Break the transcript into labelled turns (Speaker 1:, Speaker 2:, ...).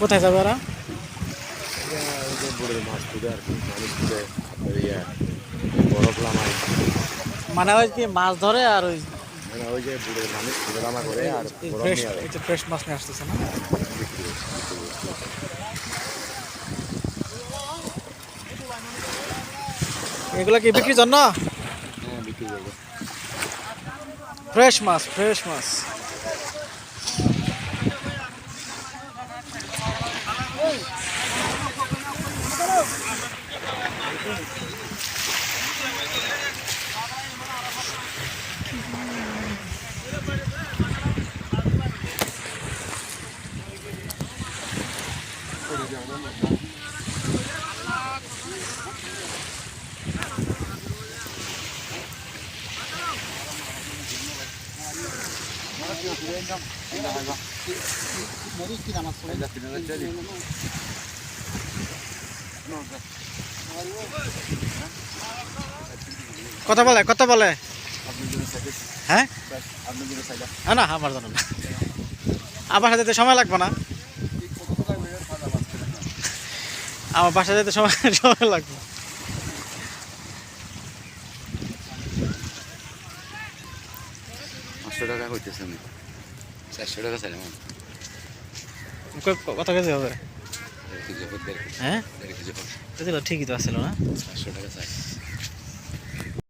Speaker 1: কোথায় যাবে ওরা?
Speaker 2: মাছ
Speaker 1: মানে ওই কি মাছ ধরে আর ওই
Speaker 2: ওই যে মানুষ করে আর
Speaker 1: ফ্রেশ ফ্রেশ মাছ নিয়ে আসতেছে না। এগুলো কি বিক্রির জন্য?
Speaker 2: হ্যাঁ বিক্রি করব।
Speaker 1: ফ্রেশ মাছ। Meri ki damat soruyor. Allah bilir. Ne olacak? কত বলে কত বলে। হ্যাঁ? না, না আমার জন্য না। আমার হাতে সময় লাগবে না। আমার বাসা যেতে সময় সময় লাগবে।
Speaker 2: পাঁচশো টাকা হইতেছে না চারশো টাকা
Speaker 1: কত কেজি হবে? হ্যাঁ?
Speaker 2: হবে
Speaker 1: বুঝলো ঠিকই তো আসছিল না
Speaker 2: চাই।